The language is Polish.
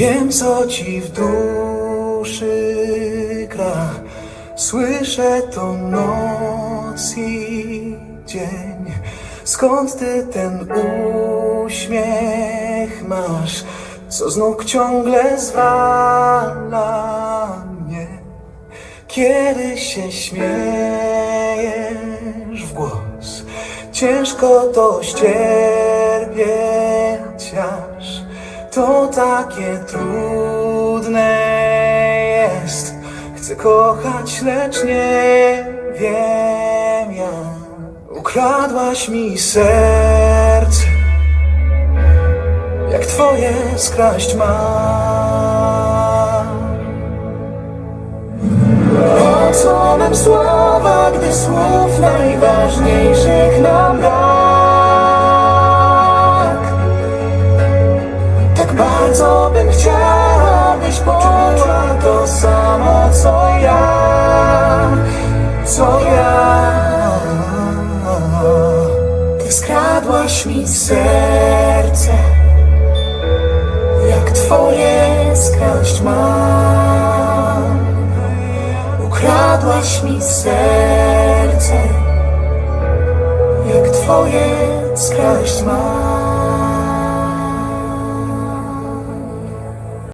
Wiem, co ci w duszy gra. Słyszę to noc i dzień. Skąd ty ten uśmiech masz, co z nóg ciągle zwala mnie? Kiedy się śmiejesz w głos, ciężko to ścierpieć to takie trudne jest. Chcę kochać, lecz nie wiem jak. Ukradłaś mi serce, jak twoje skraść mam. Po co nam słowa, gdy słów najważniejszych nam brak? Bardzo bym chciała, byś poczuła to samo, co ja, co ja. Ty skradłaś mi serce, jak twoje skraść mam. Ukradłaś mi serce, jak twoje skraść mam.